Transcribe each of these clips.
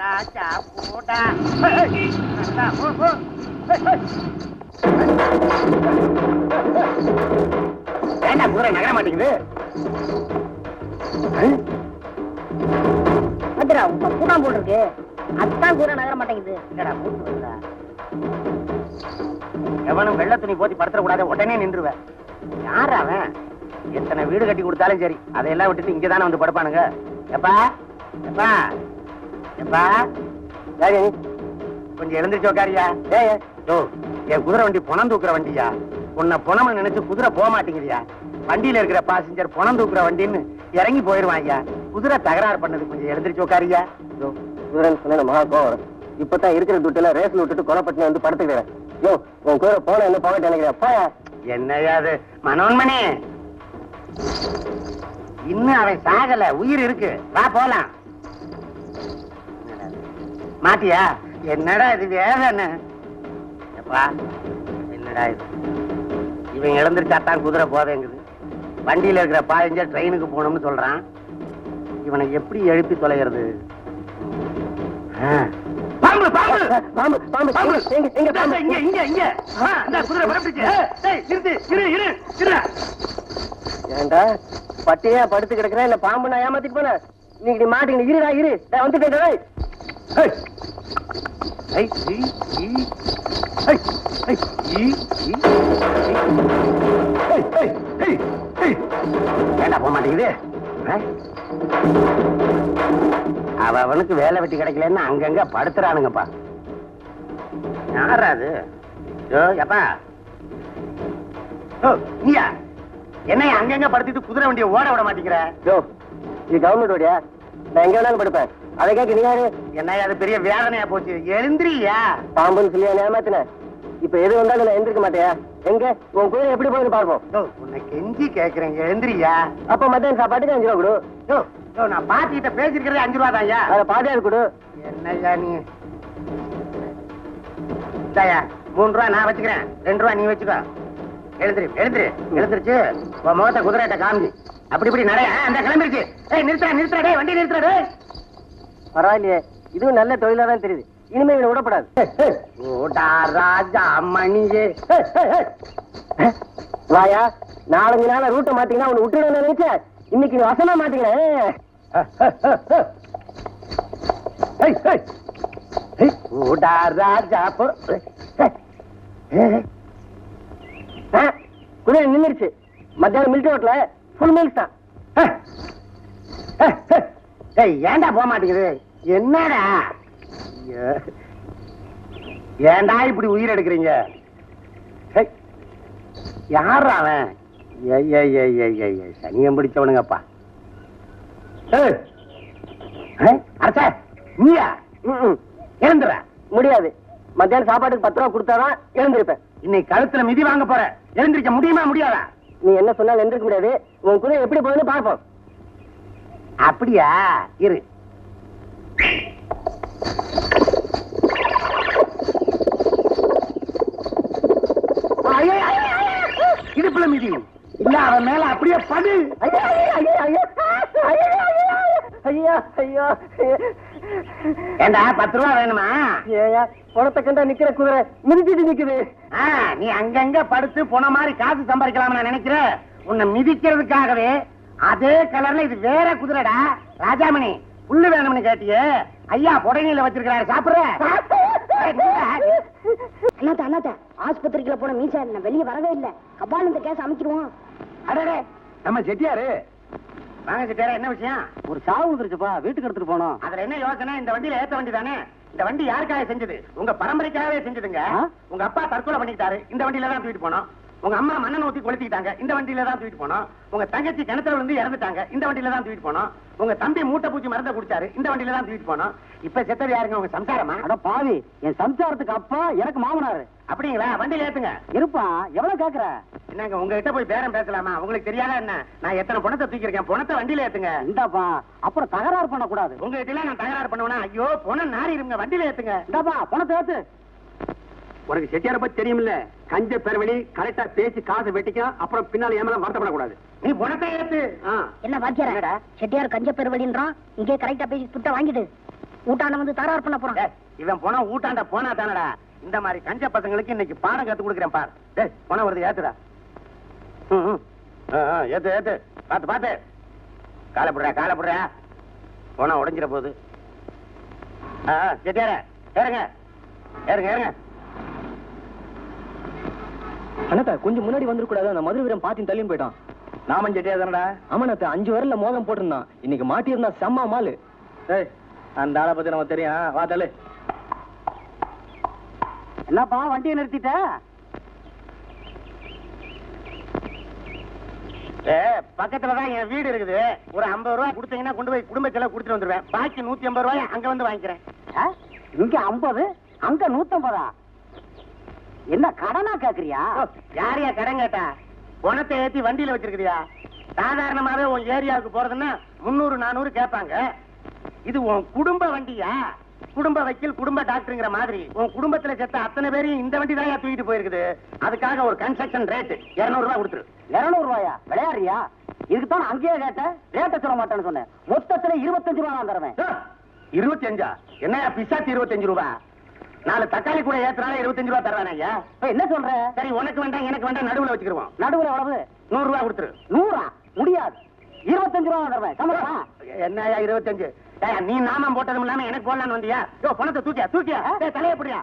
ராஜா போடா ஏண்டா குதிரை நகர மாட்டேங்குது? பத்திரா உங்க கூடாம் போல் இருக்கு. அதுதான் கூட நகர மாட்டேங்குது. என்னடா வருதா எவனும் வெள்ள துணி போத்தி படுத்துற கூடாது உடனே நின்றுவேன் யார் அவன்? எத்தனை வீடு கட்டி கொடுத்தாலும் சரி அதையெல்லாம் விட்டுட்டு இங்கதானே வந்து படுப்பானுங்க. எப்பா? எப்பா? எப்பா யாரு? கொஞ்சம் எழுந்திரிச்சு உட்காரியா ஏய் ஓ என் குதிரை வண்டி புணம் தூக்குற வண்டியா? உன்னை புணம்னு நினைச்சு குதிரை போக மாட்டேங்குதியா வண்டியில இருக்கிற பாசஞ்சர் புணம் தூக்குற வண்டின்னு இறங்கி போயிருவான் குதிரை தகராறு பண்ணது கொஞ்சம் எழுந்திரிச்சு உட்காரியா குதிரைன்னு சொன்னா மகா கோவம். வரும் இப்பதான் இருக்கிற துட்டுல ரேஸ்ல விட்டுட்டு கொலைப்பட்டு வந்து படுத்துக்கிறேன். யோ உன் குதிரை போன என்ன போகட்டு நினைக்கிறேன் போயா. என்னையா அது? மனோன்மணி. இன்னும் அவன் சாகல. உயிர் இருக்கு. வா போலாம். மாட்டியா? என்னடா இது வேதனை எப்பா என்னடா இது? இவன் இழந்துருச்சாத்தான் குதிரை போதேங்குது. வண்டியில இருக்கிற பாயஞ்சர் ட்ரெயினுக்கு போகணும்னு சொல்றான். இவனை எப்படி எழுப்பி தொலைகிறது? ஆ. பாம்பு பாம்பு! பாம்பு பாம்பு பாம்பு! எங்க எங்க பாம்பு. இங்க இங்க இங்க. இந்த குதிரை புறப்பட்டுச்சு. ஏய், நிறுத்து இரு இரு இரு. ஏண்டா பட்டியா படுத்து கிடக்குறேன் இல்ல பாம்பு நான் ஏமாத்திட்டு போனேன் நீங்க மாட்டீங்க இருடா இரு. வந்துட்டேன் டேய். போக மாட்டேங்குது? அவ அவனுக்கு வேலை வெட்டி கிடைக்கலன்னு அங்கங்க படுத்துறானுங்கப்பா. யாரா அது? எப்பா ஓ நீயா என்னைய அங்கங்க படுத்திட்டு குதிரை வண்டியை ஓட விட மாட்டேங்கிற? இது கவர்மெண்ட் வண்டியா நான் எங்க வேணாலும் படுப்பேன். அதை கேட்க நீ யாரு? என்ன அது பெரிய வேதனையா போச்சு. எழுந்திரியா? பாம்புன்னு சொல்லி என்ன ஏமாத்தினேன் இப்ப எது வந்தாலும் நான் எந்திரிக்க மாட்டேயா எங்க? உன் குதிரை எப்படி போகுதுன்னு பார்ப்போம். உன்னை கெஞ்சி கேக்குறேன் எழுந்திரியா? அப்ப மத்தியானம் சாப்பாட்டுக்கு அஞ்சு ரூபா கொடு. நான் பாட்டிகிட்ட பேசிருக்கிறதே அஞ்சு ரூபா தான்யா. அதை பாதியாது கொடு. என்னய்யா நீ? இந்தாயா மூணு ரூபா நான் வச்சுக்கிறேன். ரெண்டு ரூபா நீ வச்சுக்கோ. எழுந்திரு எழுந்திரு. எழுந்திருச்சு உன் முகத்தை குதிரைட்ட காமிச்சு. அப்படி இப்படி நடைய அந்த கிளம்பிருச்சு. ஏய் நிறுத்துறா நிறுத்துறா டேய் வண்டி நிறுத்துறா பரவாயில்லையே. இதுவும் நல்ல தொழிலா தான் தெரியுது. இனிமே இவனை விடப்படாது. ராஜா மணியே. வாயா நாலஞ்சு நாள ரூட்டை மாத்தீங்கன்னா அவனை விட்டுடணும்னு நினைச்சேன். இன்னைக்கு நீ வசமா மாட்டீங்களேன் குதிரை நின்னுருச்சு. மத்தியானம் மில்க் ரோட்ல ஃபுல் மீல்ஸ் தான். ஏன்டா போக மாட்டேங்குது? என்னடா? ஏண்டா ஏன்டா இப்படி உயிர் எடுக்கிறீங்க? யார் அவன்? ஏய், ஏய், ஏய், ஏய், ஏய், ஏய், சனியம் பிடிச்சவனுங்கப்பா அரச நீயா எழுந்துற முடியாது மத்தியானம் சாப்பாட்டுக்கு பத்து ரூபா கொடுத்தாதான் எழுந்திருப்பேன் இன்னைக்கு கழுத்துல மிதி வாங்க போற எழுந்திருக்க முடியுமா முடியாதா நீ என்ன சொன்னாலும் எழுந்திருக்க முடியாது உன் குதிரை எப்படி போகுதுன்னு பார்ப்போம் அப்படியா? இரு. இடுப்புல மிதி இல்ல அவன் மேல அப்படியே படு. ஏண்டா பத்து ரூபா வேணுமா? ஏயா பணத்தை கண்டா நிக்கிற குதிரை மிதிச்சிட்டு நிக்குது. நீ அங்கங்க படுத்து போன மாதிரி காசு சம்பாதிக்கலாம் நான் நினைக்கிறேன். உன்னை மிதிக்கிறதுக்காகவே அதே கலர்ல இது வேற குதிரைடா. ராஜாமணி புல்லு வேணும்னு கேட்டியே. ஐயா புடனையில வச்சிருக்கிறாரு. சாப்பிடுற. அண்ணாத்த அண்ணாத்த ஆஸ்பத்திரிக்குள்ள போன மீசா நான் வெளியே வரவே இல்ல. கபால் இந்த கேஸ் அமைச்சிருவோம். அடடே நம்ம செட்டியாரு. வாங்க செட்டியாரா என்ன விஷயம்? ஒரு சாவு வந்துருச்சுப்பா. வீட்டுக்கு எடுத்துட்டு போனோம். அதுல என்ன யோசனை? இந்த வண்டியில ஏத்த வண்டி தானே? இந்த வண்டி யாருக்காக செஞ்சது? உங்க பரம்பரைக்காகவே செஞ்சதுங்க? உங்க அப்பா தற்கொலை பண்ணிட்டாரு இந்த வண்டியில தான் தூக்கிட்டு போனோம். உங்க அம்மா மண்ணை ஊத்தி கொளுத்திக்கிட்டாங்க. இந்த வண்டியில தான் தூக்கிட்டு போனோம். உங்க தங்கச்சி கிணத்துல விழுந்து இறந்துட்டாங்க. இந்த வண்டியில தான் தூக்கிட்டு போனோம். உங்க தம்பி மூட்டை பூச்சி மருந்த குடிச்சாரு. இந்த வண்டியில தான் தூக்கிட்டு போனோம். இப்ப செத்தது யாருங்க? உங்க சம்சாரமா? அட பாவி என் சம்சாரத்துக்கு அப்பா எனக்கு மாமனாரு. அப்படிங்களா? வண்டியில ஏத்துங்க. இருப்பா எவ்வளவு கேக்குற? என்னங்க உங்ககிட்ட போய் பேரம் பேசலாமா? உங்களுக்கு தெரியாதா என்ன? நான் எத்தனை பணத்தை தூக்கியிருக்கேன். பணத்தை வண்டியில ஏத்துங்க. இந்தாப்பா அப்புறம் தகராறு பண்ணக்கூடாது. உங்ககிட்ட நான் தகராறு பண்ணுவேனா? ஐயோ பணம் நாரி இருங்க வண்டியில ஏத்துங்க. இந்தாப்பா பணத்தை ஏத்து. உனக்கு செட்டியார பத்தி தெரியுமில்ல? கஞ்ச பெருவழி கரெக்டா பேசி காசை வெட்டிக்க அப்புறம் பின்னால ஏமால வருத்தப்படக்கூடாது. நீ ஏத்து. ஆ. என்ன பாக்கியாரா செட்டியார் கஞ்ச பெருவழின்றான் இங்கே கரெக்டா பேசி துட்ட வாங்கிடு. ஊட்டாண்ட வந்து தகராறு பண்ண போறான். டேய், இவன் போனா ஊட்டாண்ட போனா தானடா? இந்த மாதிரி கஞ்ச பசங்களுக்கு இன்னைக்கு பாடம் கத்து கொடுக்குறேன் பார். டேய் போனா வருது ஏத்துடா. ம், ம். ஆ, ஆ, ஏத்து ஏத்து. பாத்து பாத்து. காலை போடுறா காலை போடுறா. போனா உடைஞ்சிட போகுது செட்டியார ஏறுங்க. ஏறுங்க ஏறுங்க. அண்ணாத்தா கொஞ்சம் முன்னாடி வந்துடக்கூடாது அந்த மதுரை வீரன் பாத்தின் தள்ளியும் போயிட்டான். நாமன் செட்டியார் தானடா? ஆமாண்ணா அஞ்சு வரல மோகம் போட்டிருந்தான். இன்னைக்கு மாட்டியிருந்தா செம்ம மாலு. ஏய் அந்த ஆளை பத்தி நமக்கு தெரியும். வா தள்ளு. என்னப்பா வண்டியை நிறுத்திட்ட? ஏ பக்கத்துல தான் என் வீடு இருக்குது. ஒரு ஐம்பது ரூபாய் கொடுத்தீங்கன்னா கொண்டு போய் குடும்ப செலவு கொடுத்துட்டு வந்துருவேன். பாக்கி நூத்தி ஐம்பது ரூபாய் அங்க வந்து வாங்கிக்கிறேன். இங்க ஐம்பது அங்க நூத்தம்பதா? என்ன கடனா கேக்குறியா? யாரையா கடன் கேட்டா? பணத்தை ஏத்தி வண்டியில வச்சிருக்கிறியா? சாதாரணமாவே உன் ஏரியாவுக்கு போறதுன்னா முந்நூறு நானூறு கேட்பாங்க. இது உன் குடும்ப வண்டியா? குடும்ப வக்கீல் குடும்ப டாக்டருங்கிற மாதிரி. உன் குடும்பத்துல செத்த அத்தனை பேரையும் இந்த வண்டி தான் தூக்கிட்டு போயிருக்குது? அதுக்காக ஒரு கன்ஸ்ட்ரக்ஷன் ரேட் இருநூறு ரூபாய் கொடுத்துரு. இருநூறு ரூபாயா? விளையாடுறியா? இதுக்கு தான் அங்கேயே கேட்டேன். ரேட்ட சொல்ல மாட்டேன்னு சொன்னேன். மொத்தத்துல இருபத்தஞ்சு ரூபா நான் தருவேன். இருபத்தி அஞ்சா என்ன பிசாச்சு இருபத்தஞ்சு ரூபா நாலு தக்காளி கூட ஏத்துனால இருபத்தஞ்சு ரூபா தருவானே ஐயா. என்ன சொல்ற? சரி உனக்கு வேண்டாம் எனக்கு வேண்டாம் நடுவுல வச்சுக்கிருவோம். நடுவுல எவ்வளவு? நூறு ரூபாய் கொடுத்துரு. நூறா? முடியாது. இருபத்தஞ்சு ரூபா தருவேன். சம்மதமா என்னய்யா இருபத்தஞ்சு? நீ நாமம் போட்டதும் இல்லாம எனக்கு போடலான்னு வந்தியா? யோ பணத்தை தூக்கியா தூக்கியா? தலைய புடியா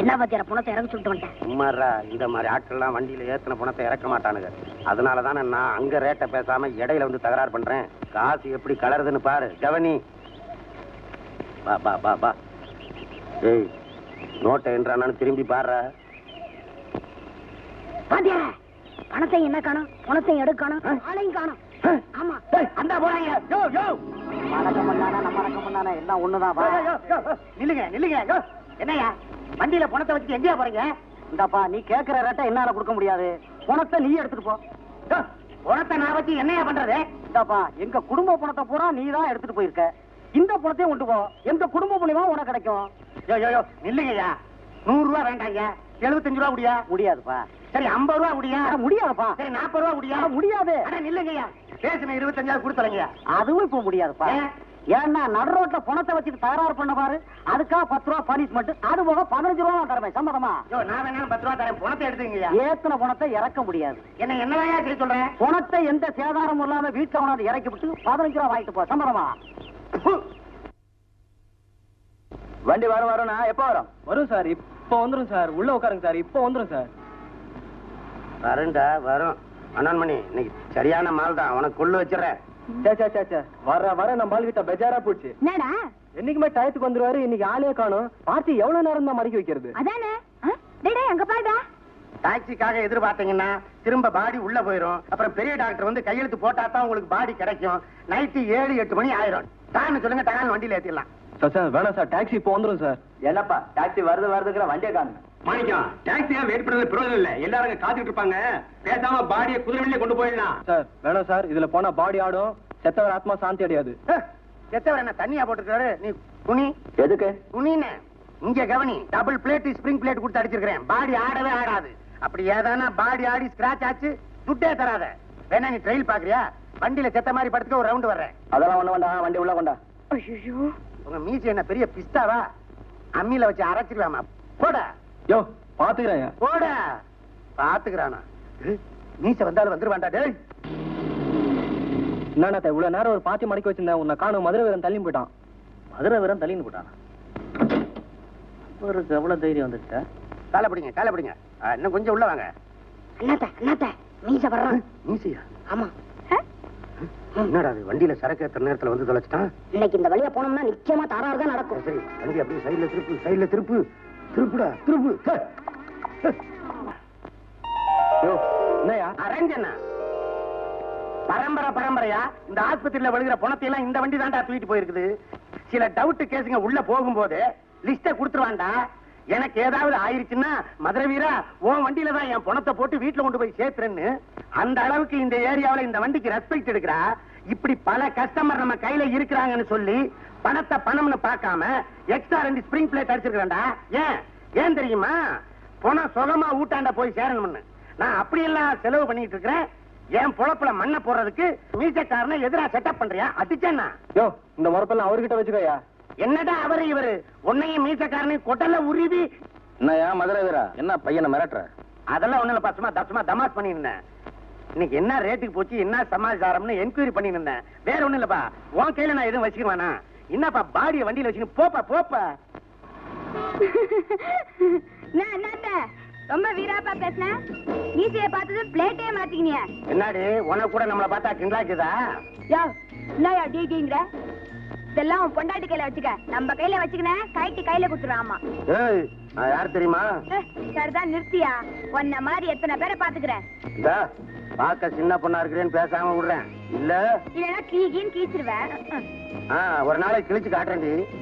என்ன பத்தியார பணத்தை இறங்க சொல்லிட்டு சும்மாரா இந்த மாதிரி ஆட்கள்லாம் வண்டியில ஏத்தின பணத்தை இறக்க மாட்டானுங்க. அதனால தானே நான் அங்க ரேட்டை பேசாம இடையில வந்து தகராறு பண்றேன். காசு எப்படி கலருதுன்னு பாரு கவனி பா பா பா பா ஏய் நோட்டை என்றானு திரும்பி பாரு பாத்தியார பணத்தை என்ன காணும்? பணத்தை எடுக்க காணும்? ஆளையும் காணும். ஆமா. அந்த போறாங்க. யோ யோ. மடக்கம் பண்ணானா நம்ம மடக்கம் பண்ணானா? எல்லாம் ஒண்ணுதான் வா. நில்லுங்க நில்லுங்க யோ. என்னய்யா? வண்டியில பணத்தை வச்சுட்டு எங்கேயா போறீங்க? இந்தாப்பா நீ கேக்குற ரேட்டை என்னால கொடுக்க முடியாது. பணத்தை நீ எடுத்துட்டு போ. பணத்தை நான் வச்சு என்னய்யா பண்றது? இந்தாப்பா எங்க குடும்ப பணத்தை பூரா நீ தான் எடுத்துட்டு போயிருக்க. இந்த பணத்தையும் கொண்டு போ. எங்க குடும்ப மூலியமா உனக்கு கிடைக்கும். யோ யோ யோ நில்லுங்கய்யா. நூறு ரூபா வேண்டாங்க. எழுபத்தஞ்சு ரூபா முடியா முடியாதுப்பா. சரி ஐம்பது ரூபா முடியா முடியாதுப்பா. சரி நாற்பது ரூபா முடியா முடியாது. அட நில்லுங்கய்யா. பேசுன இருபத்தஞ்சாவது கொடுத்தலங்கய்யா அதுவும் இப்ப முடியாதுப்பா. ஏன்? ஏன்னா நடு ரோட்ல பணத்தை வச்சுட்டு தகராறு பண்ண பாரு. அதுக்காக பத்து ரூபா பனிஷ்மெண்ட் அது போக பதினஞ்சு ரூபா நான் தருவேன் சம்மதமா? யோ நான் வேணாலும் பத்து ரூபா தரேன். பணத்தை எடுத்துங்கய்யா ஏத்தன பணத்தை இறக்க முடியாது. என்ன என்னதான் சரி சொல்றேன் பணத்தை எந்த சேதாரமும் இல்லாம வீட்டுல கொண்டாந்து இறக்கி விட்டு பதினஞ்சு ரூபா வாங்கிட்டு போ சம்மதமா? வண்டி வரும் வரும்னா எப்போ வரும்? வரும் சார் இப்போ வந்துரும் சார். உள்ள உட்காருங்க சார் இப்போ வந்துரும் சார். வரண்டா வரும். அண்ணன்மணி இன்னைக்கு சரியான மால் தான். உனக்கு கொள்ளு வச்சிடறேன். சே சே சே சே வர வர நம்ம ஆள் கிட்ட பெஜாரா போச்சு. என்னடா? என்னைக்குமே டயத்துக்கு வந்துருவாரு இன்னைக்கு ஆளே காணும். பார்த்து எவ்வளவு நேரம் தான் மடக்கி வைக்கிறது? அதானே? டேய் டேய், அங்க பாருடா. டாக்ஸிக்காக எதிர்பார்த்தீங்கன்னா திரும்ப பாடி உள்ள போயிரும். அப்புறம் பெரிய டாக்டர் வந்து கையெழுத்து போட்டா தான் உங்களுக்கு பாடி கிடைக்கும். நைட்டு ஏழு எட்டு மணி ஆயிரும். டான்னு சொல்லுங்க டகான் வண்டியில ஏத்திடலாம். சார் சார் வேணாம் சார் டாக்ஸி இப்போ வந்துரும் சார். என்னப்பா டாக்ஸி வருது வருதுங்கிற வண்டியை காணுங்க. மாணிக்கம் டாக்ஸியா வெயிட் பண்றது பிரயோஜனம் இல்ல. எல்லாரும் காத்துட்டு இருப்பாங்க. பேசாம பாடியை குதிரை கொண்டு போயிடலாம். சார் வேணாம் சார் இதுல போனா பாடி ஆடும். செத்தவர் ஆத்மா சாந்தி அடையாது. எத்தவர் என்ன தண்ணியா போட்டுருக்காரு நீ துணி? எதுக்கு? துணின்னு. இங்க கவனி டபுள் பிளேட் ஸ்ப்ரிங் பிளேட் கொடுத்து அடிச்சிருக்கிறேன். பாடி ஆடவே ஆடாது. அப்படி ஏதானா பாடி ஆடி ஸ்கிராச் ஆச்சு துட்டே தராத. வேணா நீ ட்ரெயில் பாக்குறியா வண்டியில செத்த மாதிரி படுத்துக்க ஒரு ரவுண்ட் வர்றேன். அதெல்லாம் ஒண்ணு வேண்டாம் வண்டி உள்ள கொண்டா. ஐயோ. உங்க மீசி என்ன பெரிய பிஸ்தாவா? அம்மியில வச்சு அரைச்சிக்கலாமா? போட. யோ பாத்துக்கிறேன் போட. பாத்துக்கிறானா? மீச வந்தாலும் வந்துருவான்டா டேய். என்னண்ணா இவ்வளவு நேரம் ஒரு பாத்தி மடக்கி வச்சிருந்தேன். உன்னை காணும் மதுரை வீரன் தள்ளி போயிட்டான். மதுரை வீரன் தள்ளின்னு போட்டானா அவருக்கு எவ்வளவு தைரியம் வந்துட்ட காலை பிடிங்க காலை பிடிங்க. இன்னும் கொஞ்சம் உள்ள வாங்க. அண்ணாத்த அண்ணாத்த மீச வர்றான். மீசியா? ஆமா. என்னடா அது வண்டியில சரக்கு ஏத்துற நேரத்துல வந்து தொலைச்சிட்டான்? இன்னைக்கு இந்த வழியா போனோம்னா நிச்சயமா தகராறு தான் நடக்கும். சரி வண்டி அப்படியே சைடுல திருப்பு சைடுல திருப்பு. திருப்புடா திருப்பு. அரஞ்சனா பரம்பரை பரம்பரையா? இந்த ஆஸ்பத்திரியில விழுகிற பணத்தை எல்லாம் இந்த வண்டி தான்டா தூக்கிட்டு போயிருக்குது. சில டவுட் கேஸுங்க உள்ள போகும்போது லிஸ்ட கொடுத்துருவான்டா. எனக்கு ஏதாவது ஆயிருச்சுன்னா மதுரை வீரா உன் வண்டியில தான் என் பணத்தை போட்டு வீட்டுல கொண்டு போய் சேர்த்துறேன்னு. அந்த அளவுக்கு இந்த ஏரியாவில இந்த வண்டிக்கு ரெஸ்பெக்ட் எடுக்கிறா. இப்படி பல கஸ்டமர் நம்ம கையில இருக்கிறாங்கன்னு சொல்லி பணத்தை பணம்னு பார்க்காம எக்ஸ்ட்ரா ரெண்டு ஸ்ப்ரிங் பிளேட் அடிச்சிருக்கிறேன்டா. ஏன்? ஏன் தெரியுமா? பணம் சுகமா ஊட்டாண்ட போய் சேரணும்னு. நான் அப்படியெல்லாம் செலவு பண்ணிட்டு இருக்கிறேன். என் பொழப்புல மண்ணை போடுறதுக்கு மீசக்காரனை எதிரா செட்டப் பண்றியா? அடிச்சேன்னா. யோ இந்த முறப்பெல்லாம் அவர்கிட்ட வச்சுக்கோயா. என்னடா அவரு இவரு? உன்னையும் மீசக்காரனையும் கொட்டல உருவி. என்னயா மதுரை வீரா? என்ன பையனை மிரட்டுற? அதெல்லாம் ஒண்ணு இல்ல பசுமா தசுமா தமாஸ் பண்ணிருந்தேன் இன்னைக்கு என்ன ரேட்டுக்கு போச்சு என்ன சமாச்சாரம்னு என்கொயரி பண்ணி இருந்தேன். வேற ஒண்ணும் இல்லப்பா உன் கையில நான் எதுவும் வச்சுக்குவானா என்னப்பா பாடிய வண்டியில வச்சுன்னு போப்பா போப்பா. ரொம்ப வீராப்பா பேசுன? மீசைய பார்த்தது பிளேட்டே மாத்திக்கினிய. என்னடி உனக்கு கூட நம்மள பார்த்தா கிண்டலாக்குதா யோ என்னயா டிடிங்கிற இதெல்லாம் உன் பொண்டாட்டி கையில வச்சுக்க. நம்ம கையில வச்சுக்கின கைட்டு கையில நான் யார் தெரியுமா? சரிதான் நிறுத்தியா. உன்ன மாதிரி எத்தனை பேரை பாத்துக்கிறேன் பார்க்க சின்ன பொண்ணா இருக்கிறேன்னு பேசாம விடுறேன். இல்ல? இல்லைன்னா கீ கீன்னு கீச்சிருவேன். ஒரு நாளைக்கு கிழிச்சு காட்டுறேன்டி.